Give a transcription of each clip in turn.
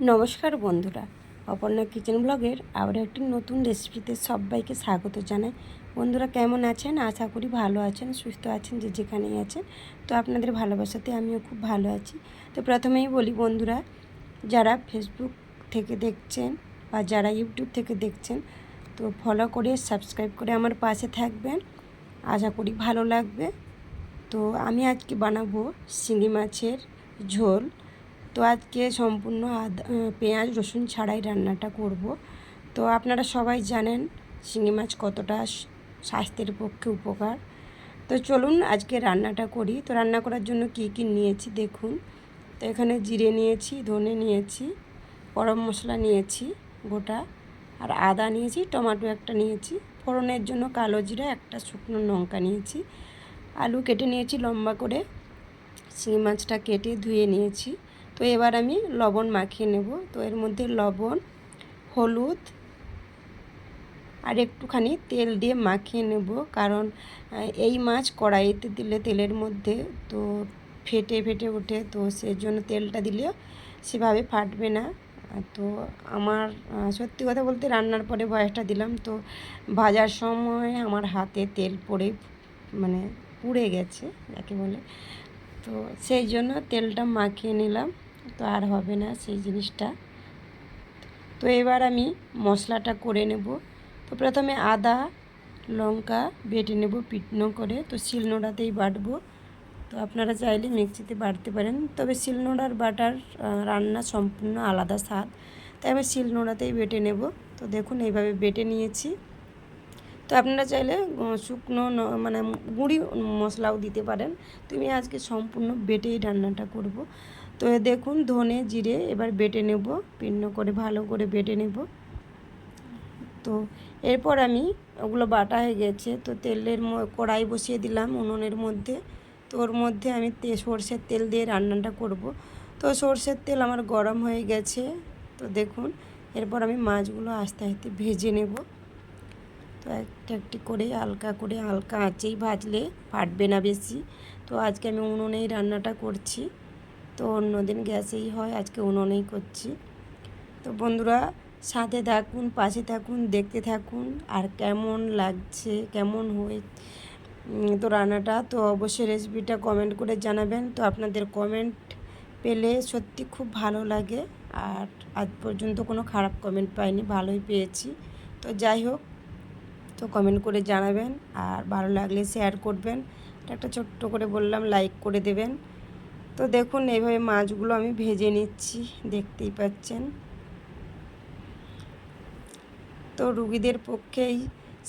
নমস্কার বন্ধুরা, অপর্ণা কিচেন ব্লগের আবার একটি নতুন রেসিপিতে সবাইকে স্বাগত জানাই। বন্ধুরা, কেমন আছেন? আশা করি ভালো আছেন, সুস্থ আছেন, যে যেখানেই আছেন। তো আপনাদের ভালোবাসাতে আমিও খুব ভালো আছি। তো প্রথমেই বলি বন্ধুরা, যারা ফেসবুক থেকে দেখছেন বা যারা ইউটিউব থেকে দেখছেন, তো ফলো করে সাবস্ক্রাইব করে আমার পাশে থাকবেন। আশা করি ভালো লাগবে। তো আমি আজকে বানাবো শিঙি মাছের ঝোল। তো আজকে সম্পূর্ণ আদা পেঁয়াজ, রসুন ছাড়াই রান্নাটা করব। তো আপনারা সবাই জানেন শিঙি মাছ কতটা স্বাস্থ্যের পক্ষে উপকার। তো চলুন আজকে রান্নাটা করি। তো রান্না করার জন্য কি কি নিয়েছি দেখুন। তো এখানে জিরে নিয়েছি, ধনে নিয়েছি, গরম মশলা নিয়েছি গোটা, আর আদা নিয়েছি, টমেটো একটা নিয়েছি, ফোড়নের জন্য কালো জিরা, একটা শুকনো লঙ্কা নিয়েছি, আলু কেটে নিয়েছি লম্বা করে, শিঙি মাছটা কেটে ধুয়ে নিয়েছি। তো এবার আমি লবণ মাখিয়ে নেব। তো এর মধ্যে লবণ, হলুদ আর একটুখানি তেল দিয়ে মাখিয়ে নেব। কারণ এই মাছ কড়াইতে দিলে তেলের মধ্যে তো ফেটে ফেটে ওঠে। তো সেজন্য তেলটা দিলেও সেভাবে ফাটবে না। তো আমার সত্যি কথা বলতে রান্নার পরে বয়সটা দিলাম। তো ভাজার সময় আমার হাতে তেল পড়ে মানে পুড়ে গেছে, যাকে বলে। তো সেই জন্য তেলটা মাখিয়ে নিলাম। তো আর হবে না সেই জিনিসটা। তো এবার আমি মশলাটা করে নেব। তো প্রথমে আদা, লঙ্কা, বেটে নেব পিটনো করে। তো শিলনোড়াতেই বাটবো। তো আপনারা চাইলে মিক্সিতে বাটতে পারেন। তবে শিলনোড়ার বাটার রান্না সম্পূর্ণ আলাদা স্বাদ। তাই আমি শিলনোড়াতেই বেটে নেব। তো দেখুন এইভাবে বেটে নিয়েছি। তো আপনারা চাইলে শুকনো মানে গুঁড়ি মশলাও দিতে পারেন। তুমি আজকে সম্পূর্ণ বেটেই রান্নাটা করব। তো দেখুন ধনে জিরে এবার বেটে নেব পিন্ন করে ভালো করে বেটে নেব। তো এরপর আমি ওগুলো বাটা হয়ে গেছে, তো তেলের কড়াই বসিয়ে দিলাম উনুনের মধ্যে। তো ওর মধ্যে আমি তে, সর্ষের তেল দিয়ে রান্নাটা করব। তো সর্ষের তেল আমার গরম হয়ে গেছে, তো দেখুন এরপর আমি মাছগুলো আস্তে আস্তে ভেজে নেব। তো একটা একটি করে হালকা করে, হালকা আঁচেই ভাজলে ফাটবে না বেশি। তো আজকে আমি উনুনেই রান্নাটা করছি। তো অন্যদিন গ্যাসেই হয়, আজকে উনুনেই করছি। তো বন্ধুরা, সাথে থাকুন, পাশে থাকুন, দেখতে থাকুন, আর কেমন লাগছে, কেমন হয়ে তো রান্নাটা, তো অবশ্যই রেসিপিটা কমেন্ট করে জানাবেন। তো আপনাদের কমেন্ট পেলে সত্যি খুব ভালো লাগে, আর আজ পর্যন্ত কোনো খারাপ কমেন্ট পাইনি, ভালোই পেয়েছি। তো যাই হোক, তো কমেন্ট করে জানাবেন, আর ভালো লাগলে শেয়ার করবেন। একটা ছোট্ট করে বললাম লাইক করে দেবেন। তো দেখুন, এইভাবে মাছগুলো আমি ভেজে নিচ্ছি, দেখতেই পাচ্ছেন। তো রুগীদের পক্ষেই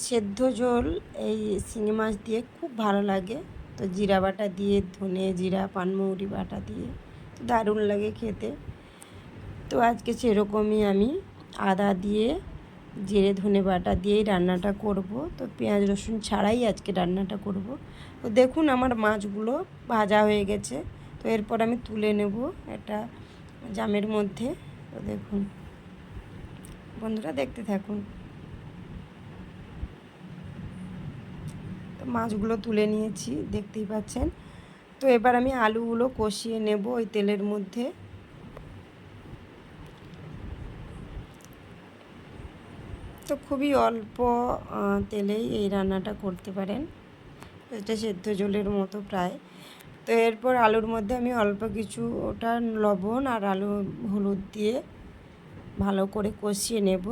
সেদ্ধ ঝোল, এই শিঙি মাছ দিয়ে খুব ভালো লাগে। তো জিরা বাটা দিয়ে, ধনে জিরা পানমৌরি বাটা দিয়ে দারুণ লাগে খেতে। তো আজকে সেরকমই আমি আদা দিয়ে, জিরে, ধনে বাটা দিয়েই রান্নাটা করব। তো পেঁয়াজ, রসুন ছাড়াই আজকে রান্নাটা করব। তো দেখুন, আমার মাছগুলো ভাজা হয়ে গেছে। তো এরপর আমি তুলে নেব এটা জামের মধ্যে। তো দেখুন, বন্ধুরা দেখতে থাকুন। তো মাছগুলো তুলে নিয়েছি, দেখতেই পাচ্ছেন। তো এবার আমি আলুগুলো কষিয়ে নেব ওই তেলের মধ্যে। তো খুবই অল্প তেলেই এই রান্নাটা করতে পারেন। এটা সেদ্ধ জলের মতো প্রায়। তো এরপর আলুর মধ্যে আমি অল্প কিছু ওটা লবণ আর আলু হলুদ দিয়ে ভালো করে কষিয়ে নেব।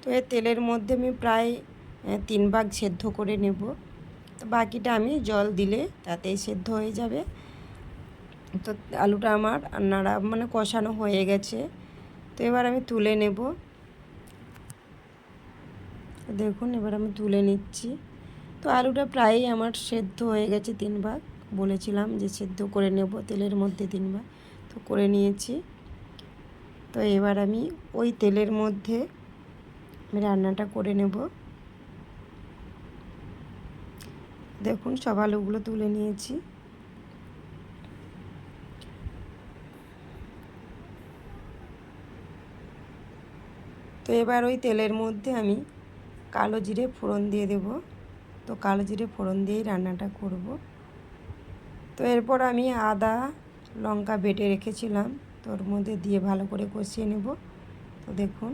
তো এই তেলের মধ্যে আমি প্রায় তিন ভাগ সেদ্ধ করে নেব। তো বাকিটা আমি জল দিলে তাতেই সেদ্ধ হয়ে যাবে। তো আলুটা আমার নাড়া মানে কষানো হয়ে গেছে। তো এবার আমি তুলে নেব। দেখুন, এবার আমি তুলে নিচ্ছি। তো আলুটা প্রায়ই আমার সেদ্ধ হয়ে গেছে তিন ভাগ বলেছিলাম যে সেদ্ধ করে নেব তেলের মধ্যে তিন ভাগ তো করে নিয়েছি। তো এবার আমি ওই তেলের মধ্যে রান্নাটা করে নেব। দেখুন, সব আলুগুলো তুলে নিয়েছি। তো এবার ওই তেলের মধ্যে আমি কালো জিরে ফোড়ন দিয়ে দেব। তো কালো জিরে ফোড়ন দিয়েই রান্নাটা করব। তো এরপর আমি আদা, লঙ্কা বেটে রেখেছিলাম। তো ওর মধ্যে দিয়ে ভালো করে কষিয়ে নেব। তো দেখুন।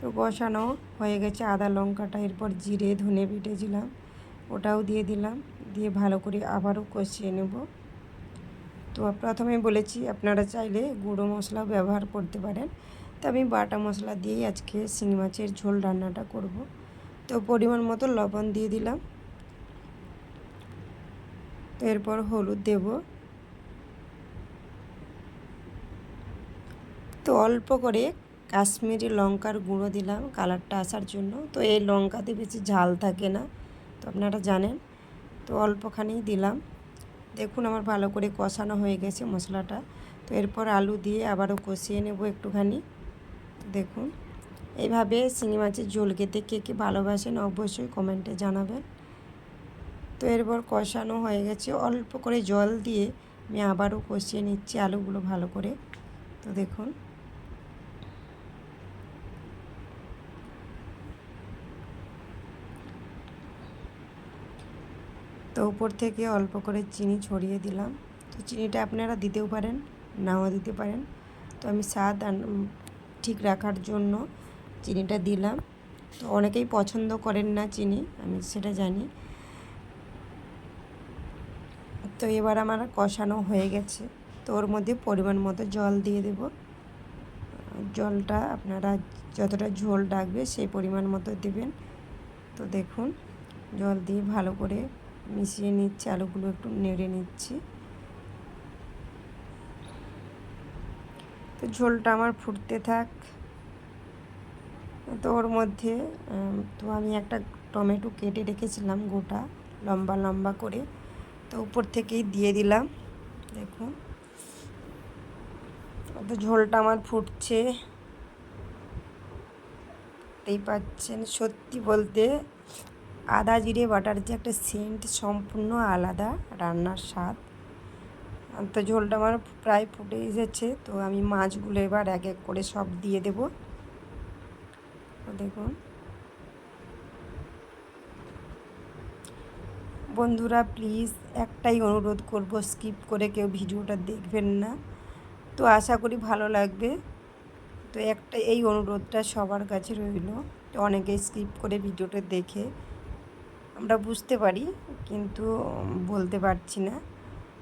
তো কষানো হয়ে গেছে আদা, লঙ্কাটা। এরপর জিরে, ধনে বেটেছিলাম ওটাও দিয়ে দিলাম। দিয়ে ভালো করে আবারও কষিয়ে নেব। তো প্রথমে বলেছি, আপনারা চাইলে গুঁড়ো মশলা ব্যবহার করতে পারেন। আমি বাটা মশলা দিয়েই আজকে শিঙি মাছের ঝোল রান্নাটা করব। তো পরিমাণ মতো লবণ দিয়ে দিলাম। তো এরপর হলুদ দেব। তো অল্প করে কাশ্মীরি লঙ্কার গুঁড়ো দিলাম কালারটা আসার জন্য। তো এই লঙ্কাতে বেশি ঝাল থাকে না, তো আপনারা জানেন। তো অল্পখানি দিলাম। দেখুন আমার ভালো করে কষানো হয়ে গেছে মশলাটা। তো এরপর আলু দিয়ে আবারও কষিয়ে নেব একটুখানি। দেখুন। এইভাবে শিঙি মাছের ঝোল খেতে কে কে ভালোবাসেন অবশ্যই কমেন্টে জানাবেন। তো এরপর কষানো হয়ে গেছে। অল্প করে জল দিয়ে আমি আবারও কষিয়ে নিচ্ছি আলুগুলো ভালো করে। তো দেখুন। তো উপর থেকে অল্প করে চিনি ছড়িয়ে দিলাম। তো চিনিটা আপনারা দিতেও পারেন, নাও দিতে পারেন। তো আমি স্বাদ ঠিক রাখার জন্য চিনিটা দিলাম। তো অনেকেই পছন্দ করেন না চিনি, আমি সেটা জানি। তো এবার আমার কষানো হয়ে গেছে। তো ওর মধ্যে পরিমাণ মতো জল দিয়ে দেব। জলটা আপনারা যতটা ঝোল ডাকবে সেই পরিমাণ মতো দেবেন। তো দেখুন, জল দিয়ে ভালো করে মিশিয়ে নিচ্ছি, আলুগুলো একটু নেড়ে নিচ্ছি। তো ঝোলটা আমার ফুটতে থাক। তো ওর মধ্যে তো আমি একটা টমেটো কেটে রেখেছিলাম গোটা, লম্বা লম্বা করে। তো উপর থেকেই দিয়ে দিলাম, দেখুন। তো ঝোলটা আমার ফুটছে। দেখতেই পাচ্ছেন, সত্যি বলতে আদা জিরে বাটার যে একটা সেন্ট, সম্পূর্ণ আলাদা রান্নার স্বাদ। তো ঝোলটা আমার প্রায় ফুটে এসেছে, তো আমি মাছগুলো এবার এক এক করে সব দিয়ে দেব। দেখুন। বন্ধুরা, প্লিজ একটাই অনুরোধ করব, স্কিপ করে কেউ ভিডিওটা দেখবেন না। তো আশা করি ভালো লাগবে। তো একটা, এই অনুরোধটা সবার কাছে রইল। তো অনেকে স্কিপ করে ভিডিওটা দেখে আমরা বুঝতে পারি, কিন্তু বলতে পারছি না।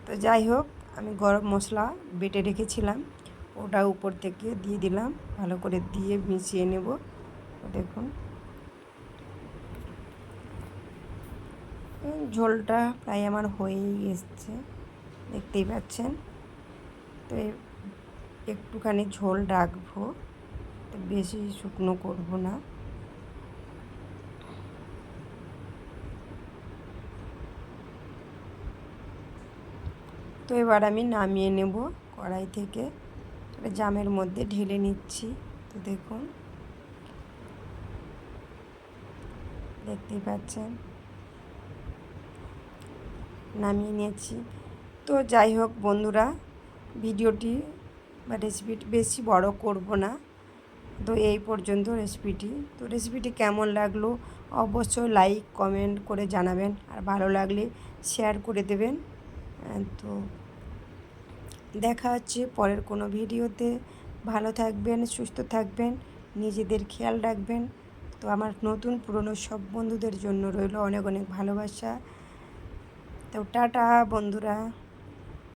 তো যাই হোক আমি গরম মশলা বেটে রেখেছিলাম। ওটা উপর থেকে দিয়ে দিলাম। ভালো করে দিয়ে মিশিয়ে নেব। দেখুন। ঝোলটা প্রায় আমার হয়েই এসছে। দেখতেই পাচ্ছেন। তো একটুখানি ঝোল রাখব। বেশি শুকনো করব না। তো এবার আমি নামিয়ে নেব কড়াই থেকে। জামের মধ্যে ঢেলে নিচ্ছি। তো দেখুন। দেখতেই পাচ্ছেন। নামিয়ে নিয়েছি। তো যাই হোক বন্ধুরা, ভিডিওটি বা রেসিপিটি বেশি বড় করব না। তো এই পর্যন্ত রেসিপিটি তো রেসিপিটি কেমন লাগল অবশ্যই লাইক কমেন্ট করে জানাবেন। আর ভালো লাগলে শেয়ার করে দেবেন। তো দেখা হচ্ছে পরের কোনো ভিডিওতে। ভালো থাকবেন, সুস্থ থাকবেন, নিজেদের খেয়াল রাখবেন। তো আমার নতুন পুরনো সব বন্ধুদের জন্য রইল অনেক অনেক ভালোবাসা। তো টাটা বন্ধুরা।